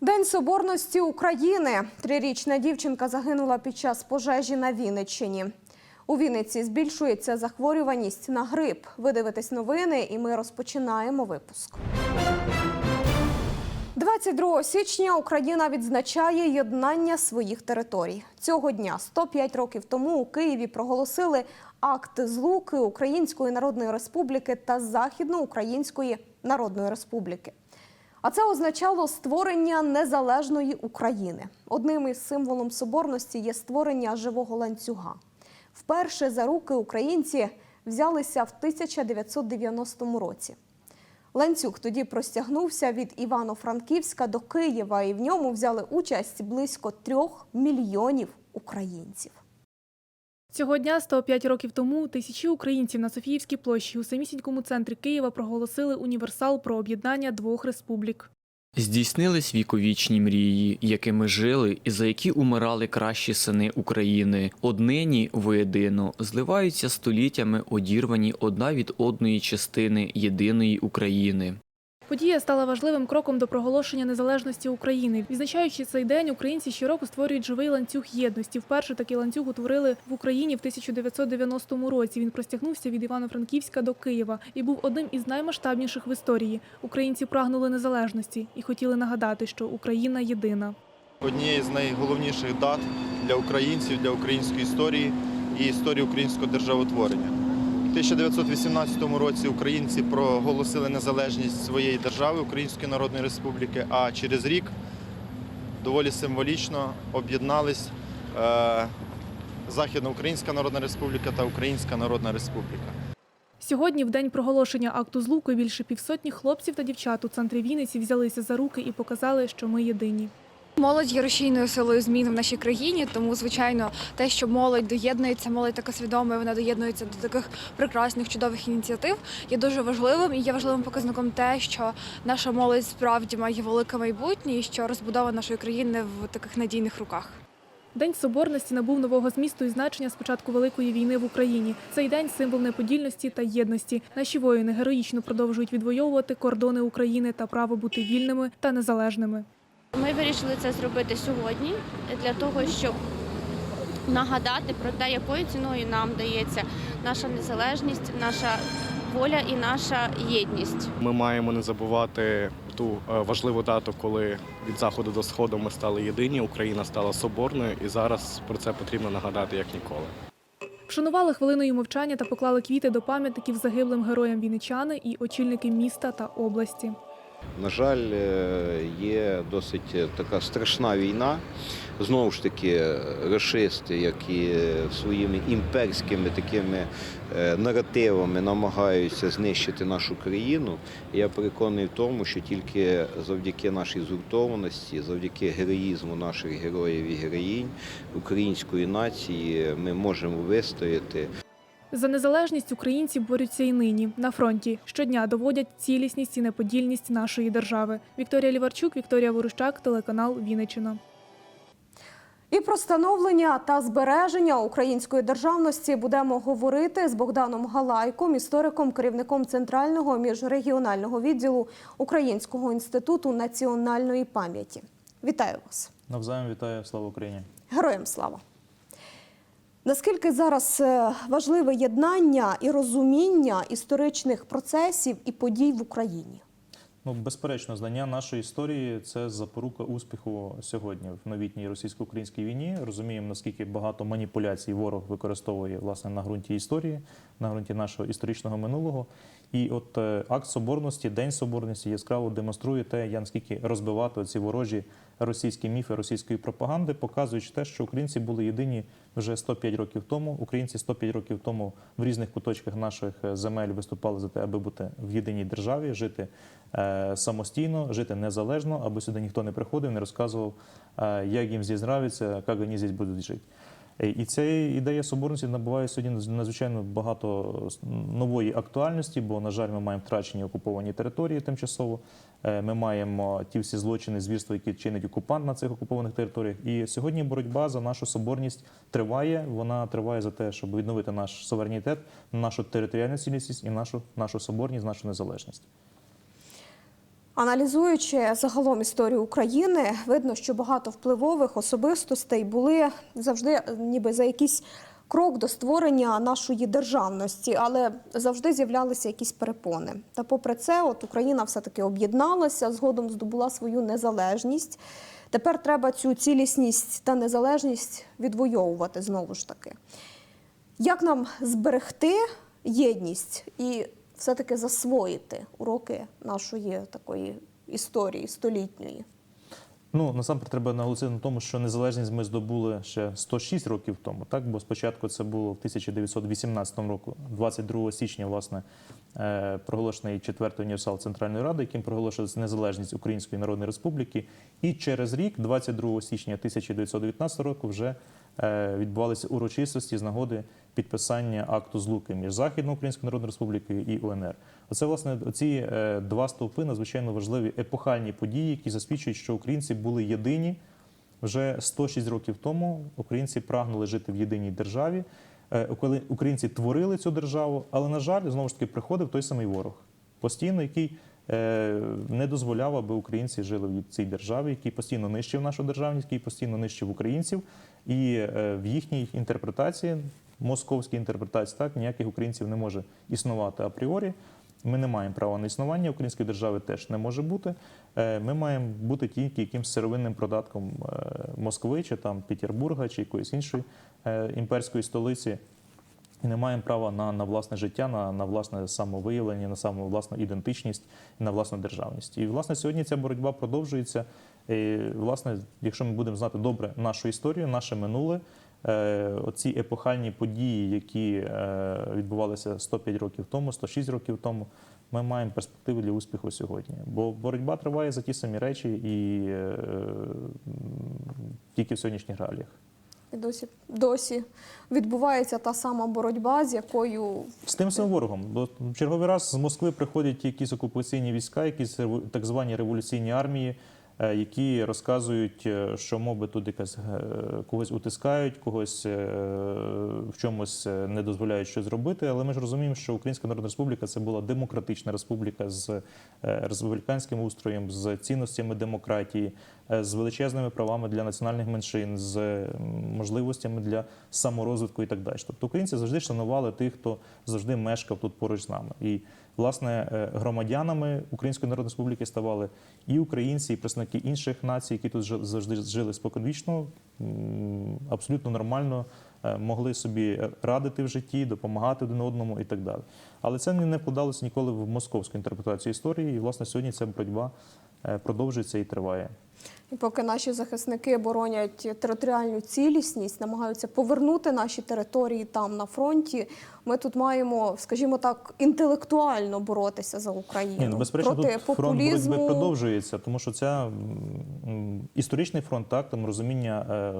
День соборності України. Трирічна дівчинка загинула під час пожежі на Вінниччині. У Вінниці збільшується захворюваність на грип. Ви дивитесь новини, і ми розпочинаємо випуск. 22 січня Україна відзначає єднання своїх територій. Цього дня, 105 років тому, у Києві проголосили акт злуки Української Народної Республіки та Західноукраїнської Народної Республіки. А це означало створення незалежної України. Одним із символом соборності є створення живого ланцюга. Вперше за руки українці взялися в 1990 році. Ланцюг тоді простягнувся від Івано-Франківська до Києва, і в ньому взяли участь близько трьох мільйонів українців. Цього дня 105 років тому тисячі українців на Софіївській площі у самісінькому центрі Києва проголосили універсал про об'єднання двох республік. Здійснились віковічні мрії, якими жили і за які умирали кращі сини України. Однині воєдино зливаються століттями одірвані одна від одної частини єдиної України. Подія стала важливим кроком до проголошення незалежності України. Відзначаючи цей день, українці щороку створюють живий ланцюг єдності. Вперше такий ланцюг утворили в Україні в 1990 році. Він простягнувся від Івано-Франківська до Києва і був одним із наймасштабніших в історії. Українці прагнули незалежності і хотіли нагадати, що Україна єдина. однією з найголовніших дат для українців, для української історії і історії українського державотворення. У 1918 році українці проголосили незалежність своєї держави, Української Народної Республіки, а через рік доволі символічно об'єднались е, Західноукраїнська Народна Республіка та Українська Народна Республіка. Сьогодні, в день проголошення акту злуки, більше півсотні хлопців та дівчат у центрі Вінниці взялися за руки і показали, що ми єдині. Молодь є рушійною силою змін в нашій країні, тому звичайно, те, що молодь доєднується, молодь така свідома, вона доєднується до таких прекрасних чудових ініціатив, є дуже важливим і є важливим показником те, що наша молодь справді має велике майбутнє, і що розбудова нашої країни в таких надійних руках. День соборності набув нового змісту і значення з початку великої війни в Україні. Цей день символ неподільності та єдності. Наші воїни героїчно продовжують відвоювати кордони України та право бути вільними та незалежними. Ми вирішили це зробити сьогодні для того, щоб нагадати про те, якою ціною нам дається наша незалежність, наша воля і наша єдність. Ми маємо не забувати ту е, важливу дату, коли від заходу до сходу ми стали єдині, Україна стала соборною, і зараз про це потрібно нагадати як ніколи. Вшанували хвилиною мовчання та поклали квіти до пам'ятників загиблим героям вінничани і очільники міста та області. На жаль, е, є досить така страшна війна. Знову ж таки, рашисти, які своїми імперськими такими е, наративами намагаються знищити нашу країну. Я переконаний в тому, що тільки завдяки нашій згуртованості, завдяки героїзму наших героїв і героїнь української нації ми можемо вистояти. За незалежність українці борються і нині на фронті. Щодня доводять цілісність і неподільність нашої держави. Вікторія Ліварчук, Вікторія Ворущак, телеканал Вінниччина. І про становлення та збереження української державності будемо говорити з Богданом Галайком, істориком, керівником центрального міжрегіонального відділу Українського інституту національної пам'яті. Вітаю вас, Навзаєм вітаю, слава Україні. героям слава! Наскільки зараз е, важливе єднання і розуміння історичних процесів і подій в Україні? Ну, безперечно, знання нашої історії це запорука успіху сьогодні в новітній російсько-українській війні. Розуміємо, наскільки багато маніпуляцій ворог використовує власне на ґрунті історії, на ґрунті нашого історичного минулого. І от е, акт соборності, День соборності яскраво демонструє те, як наскільки розбивати ці ворожі російські міфи російської пропаганди, показуючи те, що українці були єдині вже 105 років тому. Українці 105 років тому в різних куточках наших е, земель виступали за те, аби бути в єдиній державі, жити е, самостійно, жити незалежно, аби сюди ніхто не приходив, не розказував, як їм здесь нравиться, як вони здесь будуть жити. Е, І ця ідея соборності набуває сьогодні надзвичайно багато нової актуальності, бо, на жаль, ми маємо втрачені окуповані території тимчасово. Е, Ми маємо ті всі злочини, звірства, які чинить окупант на цих окупованих територіях. І сьогодні боротьба за нашу соборність триває. Вона триває за те, щоб відновити наш суверенітет, нашу територіальну цілісність і нашу, нашу соборність, нашу незалежність. Аналізуючи загалом історію України, видно, що багато впливових особистостей були завжди ніби за якийсь крок до створення нашої державності, але завжди з'являлися якісь перепони. Та попри це, от Україна все-таки об'єдналася, згодом здобула свою незалежність. Тепер треба цю цілісність та незалежність відвоювати знову ж таки. Як нам зберегти єдність і все-таки засвоїти уроки нашої такої історії столітньої? Ну насамперед треба наголосити на тому, що незалежність ми здобули ще 106 років тому. Так, бо спочатку це було в 1918 року, 22 січня, власне, е, проголошений четвертий універсал Центральної Ради, яким проголошується незалежність Української Народної Республіки. І через рік, 22 січня 1919 року, вже е, відбувалися урочистості з нагоди підписання акту злуки між Західною Українською Народною Республікою і УНР. Оце власне ці е, два стовпи надзвичайно важливі епохальні події, які засвідчують, що українці були єдині вже 106 років тому. Українці прагнули жити в єдиній державі. Е, Коли українці творили цю державу, але на жаль, знову ж таки приходив той самий ворог, постійно, який е, не дозволяв, аби українці жили в цій державі, який постійно нищив нашу державність, який постійно нищив українців, і в їхній інтерпретації, московській інтерпретації, так ніяких українців не може існувати апріорі. Ми не маємо права на існування, української держави теж не може бути. Е, Ми маємо бути тільки якимсь сировинним продатком е, Москви чи там Петербурга чи якоїсь іншої е, імперської столиці. І не маємо права на, на власне життя, на, на власне самовиявлення, на саму власну ідентичність, і на власну державність. І власне сьогодні ця боротьба продовжується. І, власне, якщо ми будемо знати добре нашу історію, наше минуле, оці епохальні події, які е, відбувалися 105 років тому, 106 років тому, ми маємо перспективи для успіху сьогодні. Бо боротьба триває за ті самі речі і е, тільки в сьогоднішніх реаліях. І досі, досі відбувається та сама боротьба, з якою З тим самим ворогом. Бо черговий раз з Москви приходять якісь окупаційні війська, якісь так звані революційні армії, е, які розказують, е, що моби тут якась е, когось утискають, когось е, в чомусь е, не дозволяють щось зробити. Але ми ж розуміємо, що Українська Народна Республіка це була демократична республіка з е, республіканським устроєм, з цінностями демократії, е, з величезними правами для національних меншин, з можливостями для саморозвитку і так далі. Тобто українці завжди шанували тих, хто завжди мешкав тут поруч з нами. І власне е, громадянами Української Народної Республіки ставали і українці, і представники інших націй, які тут завжди жили споконвічно, абсолютно нормально е, могли собі радити в житті, допомагати один одному і так далі. Але це не вкладалося ніколи в московську інтерпретацію історії. І власне сьогодні ця боротьба продовжується і триває. І поки наші захисники боронять територіальну цілісність, намагаються повернути наші території там на фронті, ми тут маємо, скажімо так, інтелектуально боротися за Україну Ні, ну, безперечно, проти тут фронт боротьби продовжується, тому що це історичний фронт, так там розуміння е,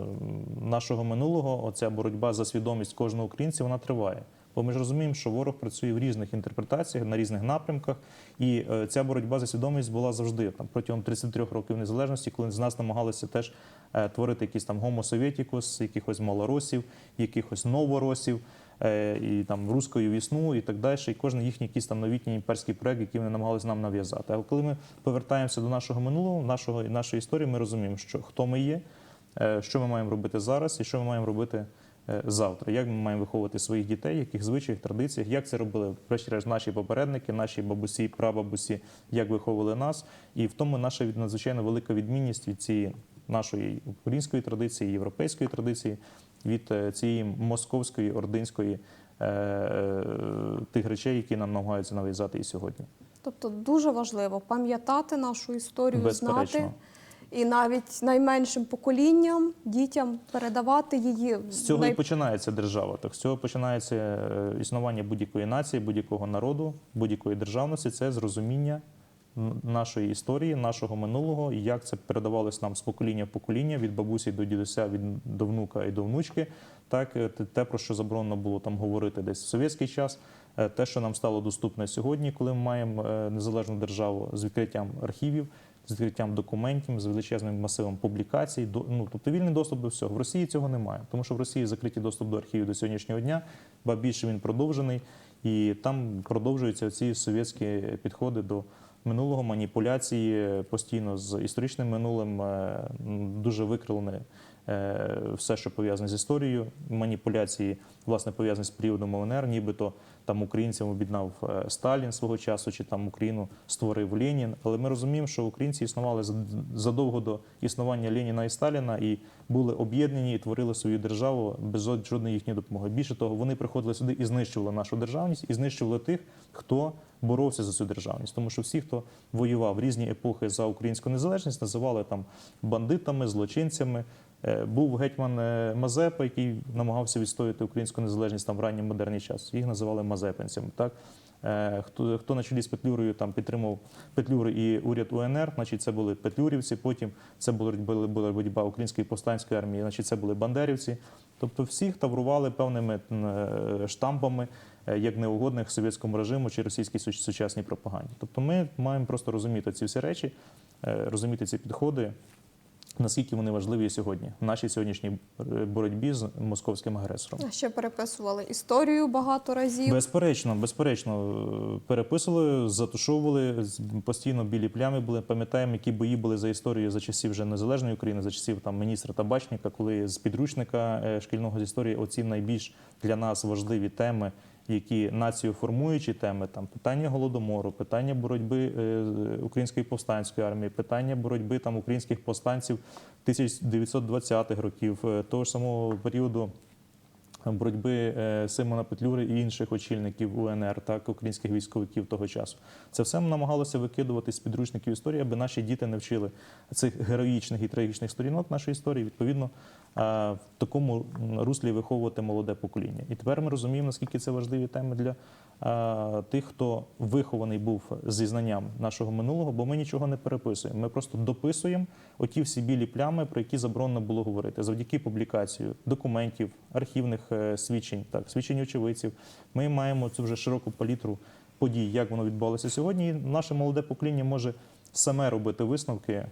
нашого минулого, оця боротьба за свідомість кожного українця, вона триває. Бо ми ж розуміємо, що ворог працює в різних інтерпретаціях, на різних напрямках, і е, ця боротьба за свідомість була завжди там протягом 33 років незалежності, коли з нас намагалися теж е, творити якісь там гомо-совєтікус, якихось малоросів, якихось новоросів е, і там руською вісну і так далі. І кожен їхній якийсь там новітній імперський проект, який вони намагалися нам нав'язати. А коли ми повертаємося до нашого минулого, нашого нашої історії, ми розуміємо, що хто ми є, що ми маємо робити зараз, і що ми маємо робити. Е, Завтра, як ми маємо виховувати своїх дітей, яких звичаях, традиціях, як це робили врешті-решт наші попередники, наші бабусі, прабабусі, як виховували нас, і в тому наша надзвичайно велика відмінність від цієї нашої української традиції, європейської традиції, від е, цієї московської, ординської е, тих речей, які нам намагаються нав'язати і сьогодні. Тобто дуже важливо пам'ятати нашу історію, Безперечно. знати і навіть найменшим поколінням, дітям передавати її. З цього най- і починається держава. Так з цього починається е, існування будь-якої нації, будь-якого народу, будь-якої державності. Це з розуміння н- нашої історії, нашого минулого, і як це передавалось нам з покоління в покоління, від бабусі до дідуся, від до внука і до внучки. Так, е, те- про що заборонено було там говорити десь в совєтський час, е, те, що нам стало доступне сьогодні, коли ми маємо незалежну державу з відкриттям архівів, з відкриттям документів, з величезним масивом публікацій. До, ну, тобто вільний доступ до всього. В Росії цього немає, тому що в Росії закритий доступ до архівів до сьогоднішнього дня, ба більше він продовжений, і там продовжуються ці совєтські підходи до минулого, маніпуляції постійно з історичним минулим, е, дуже викрилене все, що пов'язане з історією, маніпуляції, власне, пов'язані з періодом ЛНР, нібито там українцям об'єднав е, Сталін свого часу, чи там Україну створив Ленін. Але ми розуміємо, що українці існували задовго до існування Леніна і Сталіна і були об'єднані і творили свою державу без жодної їхньої допомоги. Більше того, вони приходили сюди і знищували нашу державність, і знищували тих, хто боровся за цю державність. Тому що всі, хто воював в різні епохи за українську незалежність, називали там бандитами, злочинцями. Е, Був гетьман е, Мазепа, який намагався відстояти українську незалежність там в ранній модерний час. Їх називали мазепинцями. Так Е, хто хто на чолі з Петлюрою там підтримав Петлюри і уряд УНР, значить це були петлюрівці. Потім це була боротьба української повстанської армії, значить це були бандерівці. Тобто всіх таврували певними штампами як неугодних совєтському режиму чи російській суч- сучасній пропаганді. Тобто ми маємо просто розуміти ці всі речі, розуміти ці підходи, наскільки вони важливі сьогодні в нашій сьогоднішній е, боротьбі з московським агресором. Ще переписували історію багато разів. Безперечно, безперечно, е, переписували, затушовували постійно білі плями були. Пам'ятаємо, які бої були за історію за часів вже незалежної України, за часів там міністра Табачника, коли з підручника е, шкільного з історії оці найбільш для нас важливі теми, які націю формуючі теми, там питання голодомору, питання боротьби е, української повстанської армії, питання боротьби там українських повстанців 1920-х років, е, того ж самого періоду боротьби е, Симона Петлюри і інших очільників УНР, так українських військовиків того часу. Це все намагалося викидувати з підручників історії, аби наші діти не вчили цих героїчних і трагічних сторінок нашої історії. Відповідно, в такому руслі виховувати молоде покоління. І тепер ми розуміємо, наскільки це важливі теми для тих, хто вихований був зі знанням нашого минулого, бо ми нічого не переписуємо. Ми просто дописуємо оті всі білі плями, про які заборонено було говорити, завдяки публікацію документів, архівних е, свідчень, так свідчень очевидців. Ми маємо цю вже широку палітру подій, як воно відбувалося сьогодні. І наше молоде покоління може саме робити висновки,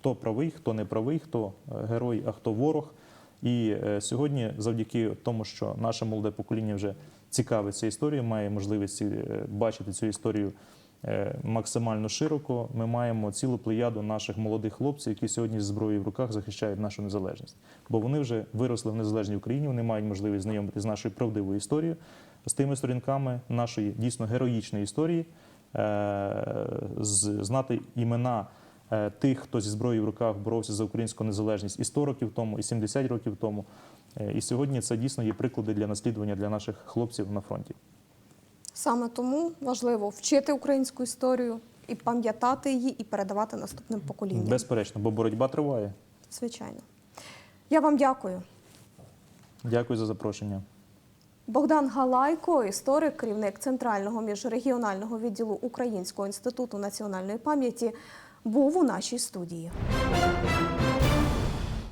хто правий, хто не правий, хто е, герой, а хто ворог. І е, сьогодні, завдяки тому, що наше молоде покоління вже цікавиться історією, має можливість е, бачити цю історію максимально широко. Ми маємо цілу плеяду наших молодих хлопців, які сьогодні з зброєю в руках захищають нашу незалежність. Бо вони вже виросли в незалежній Україні, вони мають можливість знайомитися з нашою правдивою історією, з тими сторінками нашої дійсно героїчної історії, знати імена тих, хто зі зброєю в руках боровся за українську незалежність і 100 років тому, і 70 років тому. Е, І сьогодні це дійсно є приклади для наслідування для наших хлопців на фронті. Саме тому важливо вчити українську історію і пам'ятати її, і передавати наступним поколінням. Безперечно, бо боротьба триває. Звичайно. Я вам дякую. Дякую за запрошення. Богдан Галайко, історик, керівник Центрального міжрегіонального відділу Українського інституту національної пам'яті, був у нашій студії.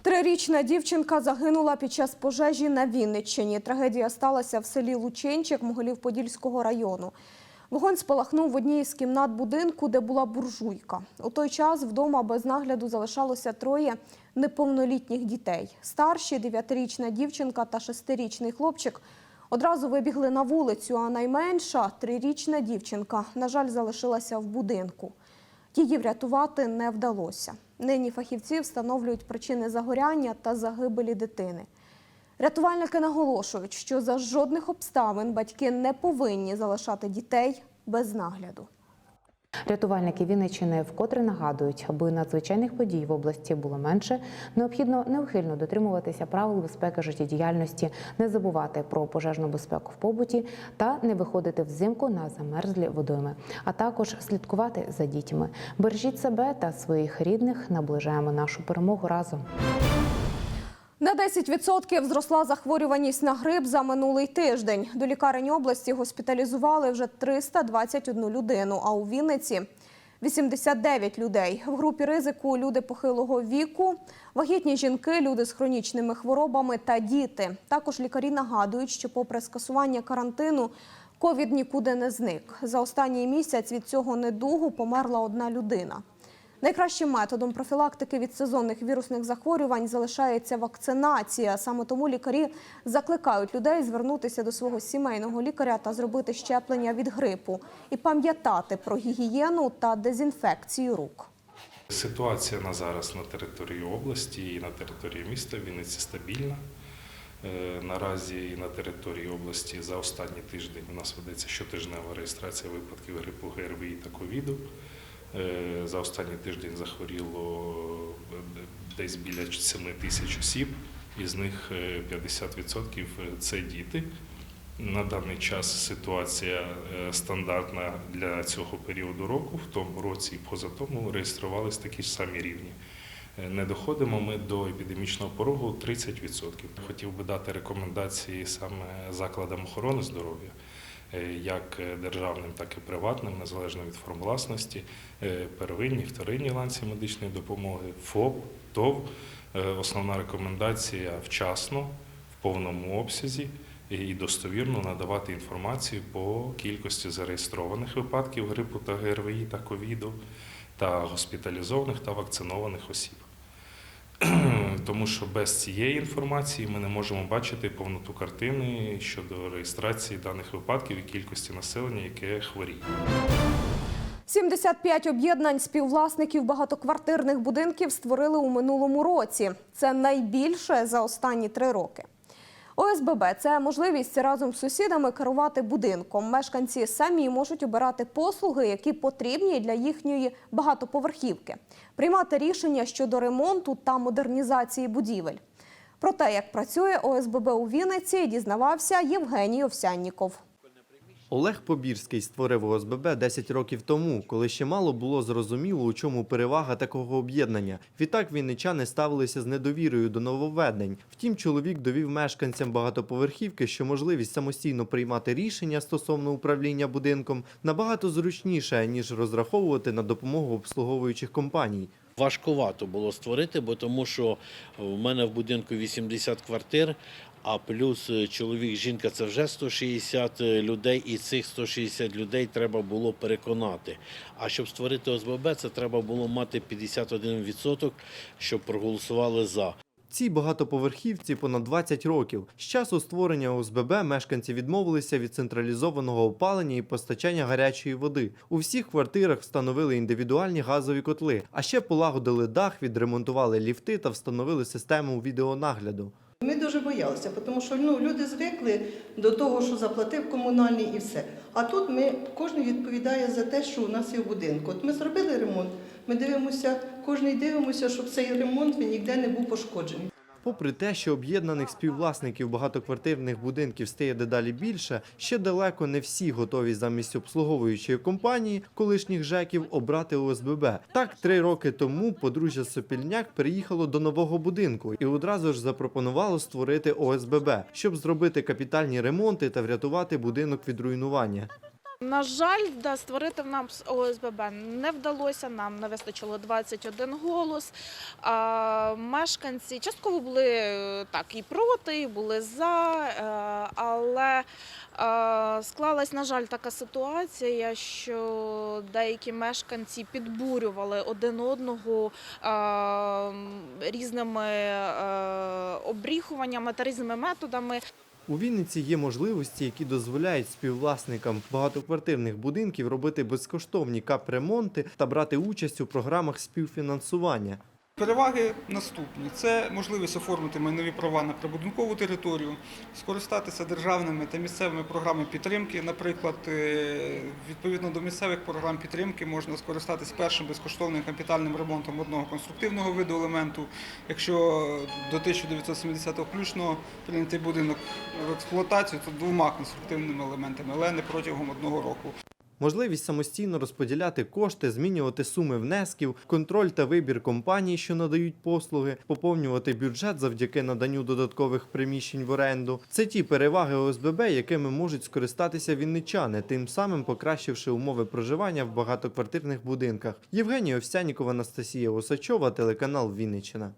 Трирічна дівчинка загинула під час пожежі на Вінниччині. Трагедія сталася в селі Лученчик Могилів-Подільського району. Вогонь спалахнув в одній із кімнат будинку, де була буржуйка. У той час вдома без нагляду залишалося троє неповнолітніх дітей. Старші дев'ятирічна дівчинка та шестирічний хлопчик одразу вибігли на вулицю, а найменша трирічна дівчинка, на жаль, залишилася в будинку. Її врятувати не вдалося. Нині фахівці встановлюють причини загоряння та загибелі дитини. Рятувальники наголошують, що за жодних обставин батьки не повинні залишати дітей без нагляду. Рятувальники Вінниччини вкотре нагадують, аби надзвичайних подій в області було менше, необхідно неухильно дотримуватися правил безпеки життєдіяльності, не забувати про пожежну безпеку в побуті та не виходити взимку на замерзлі водойми, а також слідкувати за дітьми. Бережіть себе та своїх рідних, наближаємо нашу перемогу разом. На 10% зросла захворюваність на грип за минулий тиждень. До лікарень області госпіталізували вже 321 людину, а у Вінниці 89 людей. В групі ризику люди похилого віку, вагітні жінки, люди з хронічними хворобами та діти. Також лікарі нагадують, що попри скасування карантину, ковід нікуди не зник. За останній місяць від цього недугу померла одна людина. Найкращим методом профілактики від сезонних вірусних захворювань залишається вакцинація. Саме тому лікарі закликають людей звернутися до свого сімейного лікаря та зробити щеплення від грипу і пам'ятати про гігієну та дезінфекцію рук. Ситуація на зараз на території області і на території міста Вінниці стабільна. Е, Наразі на території області за останній тиждень у нас ведеться щотижнева реєстрація випадків грипу ГРВІ та ковіду. Е, За останній тиждень захворіло е, десь біля 7 тисяч осіб, із них е, 50% це діти. На даний час ситуація е, стандартна для цього періоду року. В тому році і поза тому реєструвалися такі ж самі рівні. Е, Не доходимо ми до епідемічного порогу 30%. Хотів би дати рекомендації саме закладам охорони здоров'я, е, як державним, так і приватним, незалежно від форм власності, е, первинні, вторинні ланці медичної допомоги, ФОП, ТОВ. Е, Основна рекомендація вчасно, в повному обсязі і достовірно надавати інформацію по кількості зареєстрованих випадків грипу та ГРВІ та ковіду та госпіталізованих та вакцинованих осіб. Тому що без цієї інформації ми не можемо бачити повноту картини щодо реєстрації даних випадків і кількості населення, яке хворіє. 75 об'єднань співвласників багатоквартирних будинків створили у минулому році. Це найбільше за останні три роки. ОСББ – це можливість разом з сусідами керувати будинком. Мешканці самі можуть обирати послуги, які потрібні для їхньої багатоповерхівки, приймати рішення щодо ремонту та модернізації будівель. Про те, як працює ОСББ у Вінниці, дізнавався Євгеній Овсянніков. Олег Побірський створив ОСББ 10 років тому, коли ще мало було зрозуміло, у чому перевага такого об'єднання. Відтак вінничани ставилися з недовірою до нововведень. Втім, чоловік довів мешканцям багатоповерхівки, що можливість самостійно приймати рішення стосовно управління будинком набагато зручніше, ніж розраховувати на допомогу обслуговуючих компаній. Важкувато було створити, бо тому що в мене в будинку 80 квартир, а плюс е, чоловік, жінка це вже 160 людей, і цих 160 людей треба було переконати. А щоб створити ОСББ, це треба було мати 51%, щоб проголосували за. Цій багатоповерхівці понад 20 років. З часу створення ОСББ мешканці відмовилися від централізованого опалення і постачання гарячої води. У всіх квартирах встановили індивідуальні газові котли, а ще полагодили дах, відремонтували ліфти та встановили систему відеонагляду. Ми дуже боялися, тому що ну, люди звикли до того, що заплатив комунальний і все. А тут ми кожен відповідає за те, що у нас є в будинку. От ми зробили ремонт, ми дивимося, кожен дивимося, щоб цей ремонт ніде не був пошкоджений. Попри те, що об'єднаних співвласників багатоквартирних будинків стає дедалі більше, ще далеко не всі готові замість обслуговуючої компанії колишніх ЖЕКів обрати ОСББ. Так, три роки тому подружжя Сопільняк переїхало до нового будинку і одразу ж запропонувало створити ОСББ, щоб зробити капітальні ремонти та врятувати будинок від руйнування. На жаль, да, створити нам ОСББ не вдалося. Нам не вистачило 21 голос. А, мешканці частково були е, так і проти, і були за, е, але е, склалась, на жаль, така ситуація, що деякі мешканці підбурювали один одного різними обріхуваннями та різними методами. У Вінниці є можливості, які дозволяють співвласникам багатоквартирних будинків робити безкоштовні капремонти та брати участь у програмах співфінансування. Переваги наступні: це можливість оформити майнові права на прибудинкову територію, скористатися державними та місцевими програмами підтримки. Наприклад, е, відповідно до місцевих програм підтримки можна скористатися першим безкоштовним капітальним ремонтом одного конструктивного виду елементу. Якщо до 1970 включно прийнятий будинок в експлуатацію, то двома конструктивними елементами, але не протягом одного року. Можливість самостійно розподіляти кошти, змінювати суми внесків, контроль та вибір компаній, що надають послуги, поповнювати бюджет завдяки наданню додаткових приміщень в оренду. Це ті переваги ОСББ, якими можуть скористатися вінничани, тим самим покращивши умови проживання в багатоквартирних будинках. Євгенія Овсянікова, Анастасія Осачова, телеканал Вінниччина.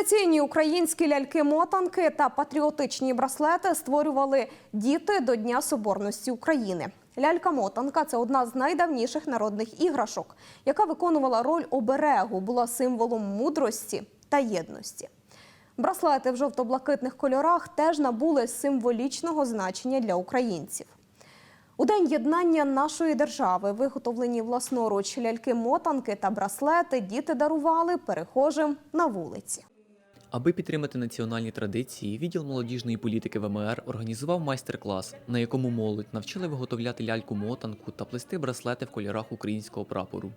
Традиційні українські ляльки-мотанки та патріотичні браслети створювали діти до Дня Соборності України. Лялька-мотанка це одна з найдавніших народних іграшок, яка виконувала роль оберегу, була символом мудрості та єдності. Браслети в жовто-блакитних кольорах теж набули символічного значення для українців. У день єднання нашої держави виготовлені власноруч ляльки-мотанки та браслети діти дарували перехожим на вулиці. Аби підтримати національні традиції, відділ молодіжної політики ВМР організував майстер-клас, на якому молодь навчили виготовляти ляльку-мотанку та плести браслети в кольорах українського прапору.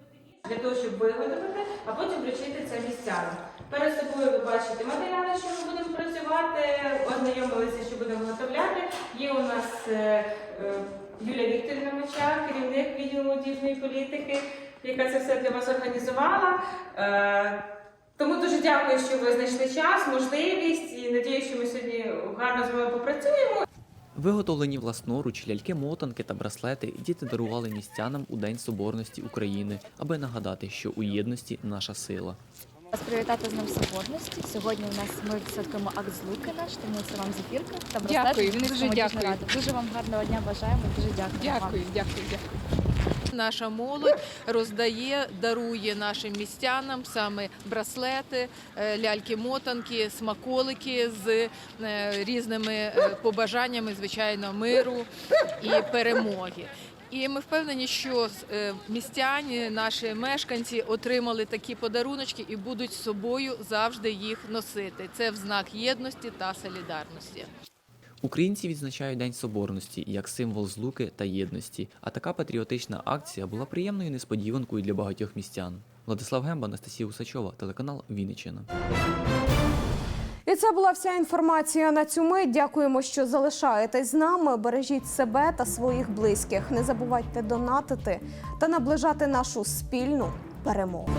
для того, щоб виготовити, а потім вручити це містянам. Перед собою ви бачите матеріали, що ми будемо працювати, ознайомилися, що будемо виготовляти. Є у нас е, е, Юлія Вікторівна Моча, керівник відділу молодіжної політики, яка це все для вас організувала. Тому дуже дякую, що ви знайшли час, можливість і надію, що ми сьогодні гарно з вами попрацюємо. Виготовлені власноруч ляльки-мотанки та браслети діти дарували містянам у День Соборності України, аби нагадати, що у єдності наша сила. Вас привітати з Днем Соборності. Сьогодні у нас ми святкуємо акт злуки наш, тому це вам зефірка та браслет. Дякую, Вінницька дуже дякую. рада. Дуже вам гарного дня бажаємо. Дуже дякую. Дякую, вам. дякую, дякую. Наша молодь роздає, дарує нашим містянам саме браслети, е, ляльки-мотанки, смаколики з е, різними е, побажаннями, звичайно, миру і перемоги. І ми впевнені, що містяні, наші мешканці отримали такі подаруночки і будуть з собою завжди їх носити. Це в знак єдності та солідарності. Українці відзначають День Соборності як символ злуки та єдності. А така патріотична акція була приємною несподіванкою для багатьох містян. Владислав Гемба, Анастасія Усачова, телеканал Вінниччина. І це була вся інформація на цю мить. Дякуємо, що залишаєтесь з нами. Бережіть себе та своїх близьких. Не забувайте донатити та наближати нашу спільну перемогу.